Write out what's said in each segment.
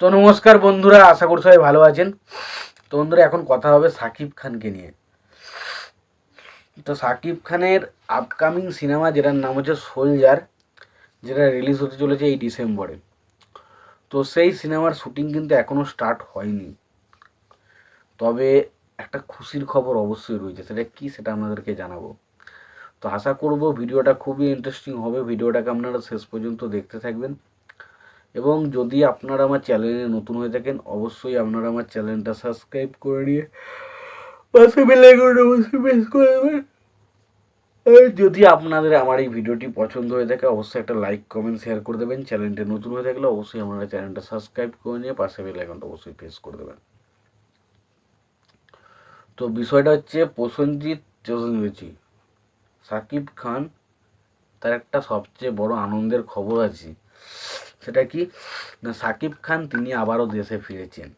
তো নমস্কার বন্ধুরা, আশা করি সবাই ভালো আছেন। তো বন্ধুরা, এখন কথা হবে সাকিব খানকে নিয়ে। তো সাকিব খানের আপকামিং সিনেমা যেটার নাম হচ্ছে সোলজার যেটা রিলিজ হতে চলেছে এই ডিসেম্বরে। তো সেই সিনেমার শুটিং কিন্তু এখনও স্টার্ট হয়নি। তবে একটা খুশির খবর অবশ্যই রয়েছে, সেটা কি সেটা আপনাদেরকে জানাব। তো আশা করব ভিডিওটা খুবই ইন্টারেস্টিং হবে। ভিডিওটাকে আপনারা শেষ পর্যন্ত দেখতে থাকবেন। এবং যদি আপনারা আমার চ্যানেলে নতুন হয়ে থাকেন, অবশ্যই আপনারা আমার চ্যানেলটা সাবস্ক্রাইব করে নিয়ে পাশে প্রেস করে দেবেন। যদি আপনাদের আমার এই ভিডিওটি পছন্দ হয়ে থাকে, অবশ্যই একটা লাইক, কমেন্ট, শেয়ার করে দেবেন। চ্যানেলটি নতুন হয়ে থাকলে অবশ্যই আপনারা চ্যানেলটা সাবস্ক্রাইব করে নিয়ে পাশে বেল আইকনটা অবশ্যই প্রেস করে দেবেন। তো বিষয়টা হচ্ছে প্রসেনজিৎ চৌধুরী, সাকিব খান, তার একটা সবচেয়ে বড় আনন্দের খবর আছে। সেটা কি? না, সাকিব খান তিনি আবারও দেশে ফিরেছেন।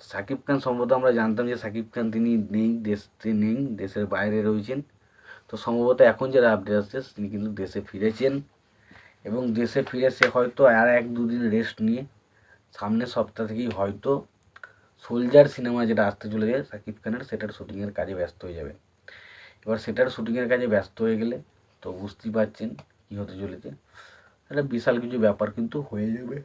সাকিব খান সম্ভবত আমরা জানতাম যে সাকিব খান তিনি নেই, দেশে নেই, দেশের বাইরে রয়েছেন। তো সম্ভবত এখন যারা আপডেট আসছে, তিনি কিন্তু দেশে ফিরেছেন। এবং দেশে ফিরে সে হয়তো আর এক দুদিন রেস্ট নিয়ে সামনের সপ্তাহ থেকেই হয়তো সোলজার সিনেমা যেটা আসতে চলেছে সাকিব খানের, সেটার শুটিংয়ের কাজে ব্যস্ত হয়ে যাবে। এবার সেটার শুটিংয়ের কাজে ব্যস্ত হয়ে গেলে তো বুঝতেই পারছেন কী হতে চলেছে। একটা বিশাল কিছু ব্যাপার কিন্তু হয়ে যাবে।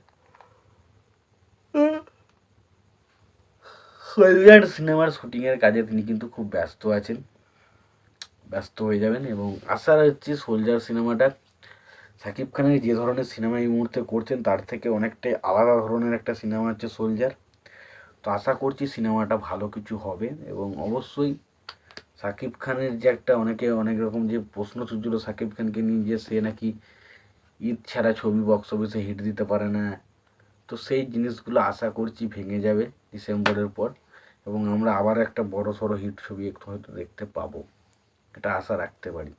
সোলজার সিনেমার শুটিংয়ের কাজে তিনি কিন্তু খুব ব্যস্ত আছেন। ব্যস্ত হয়ে যাবেন এবং আশা রাখছি সোলজার সিনেমাটা সাকিব খানের যে ধরনের সিনেমা এই মুহূর্তে করছেন, তার থেকে অনেকটাই আলাদা ধরনের একটা সিনেমা হচ্ছে সোলজার। তো আশা করছি সিনেমাটা ভালো কিছু হবে এবং অবশ্যই সাকিব খানের যে একটা অনেকে অনেক রকম যে প্রশ্ন তুলছিল সাকিব খানকে নিয়ে যে সে নাকি ঈদ ছাড়া ছবি বক্স অফিসে হিট দিতে পারে না। তো সেই জিনিসগুলো আশা করছি ভেঙে যাবে ডিসেম্বরের পর এবং আমরা আবার একটা বড় সড়ো হিট ছবি একটু হয়তো দেখতে পাবো। এটা আশা রাখতে পারি।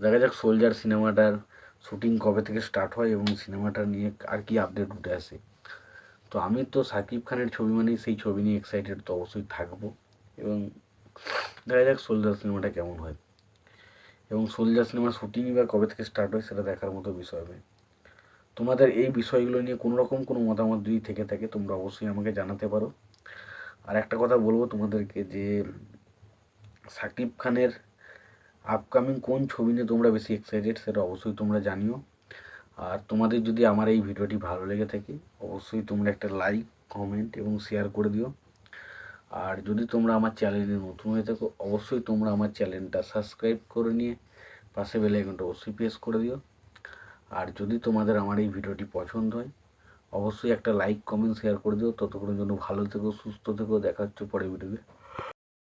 দেখা যাক সোলজার সিনেমাটার শুটিং কবে থেকে স্টার্ট হয় এবং সিনেমাটা নিয়ে আর কি আপডেট উঠে আসে। তো আমি তো সাকিব খানের ছবি মানেই সেই ছবি নিয়ে এক্সাইটেড তো অবশ্যই থাকব। এবং দেখা যাক সোলজার সিনেমাটা কেমন হয়। এবং সোলজার সিনেমার শুটিংই বা কবে থেকে স্টার্ট হয় সেটা দেখার মতো বিষয় হবে তোমাদের এই বিষয়গুলো নিয়ে কোনো রকম কোনো মতামত যদি থেকে থাকে, তোমরা অবশ্যই আমাকে জানাতে পারো। আর একটা কথা বলব তোমাদেরকে যে, সাকিব খানের আপকামিং কোন ছবি নিয়ে তোমরা বেশি এক্সাইটেড সেটা অবশ্যই তোমরা জানিও। আর তোমাদের যদি আমার এই ভিডিওটি ভালো লেগে থাকে, অবশ্যই তোমরা একটা লাইক কমেন্ট এবং শেয়ার করে দিও। আর যদি তোমরা আমার চ্যানেলে নতুন হয়ে থাকো, অবশ্যই তোমরা আমার চ্যানেলটা সাবস্ক্রাইব করে নিয়ে পাশে বেল আইকনটা অবশ্যই প্রেস করে দিও। আর যদি তোমাদের আমার এই ভিডিওটি পছন্দ হয়, অবশ্যই একটা লাইক, কমেন্ট, শেয়ার করে দিও। ততক্ষণের জন্য ভালো থেকো, সুস্থ থেকো। দেখা হচ্ছে পরে ভিডিওতে।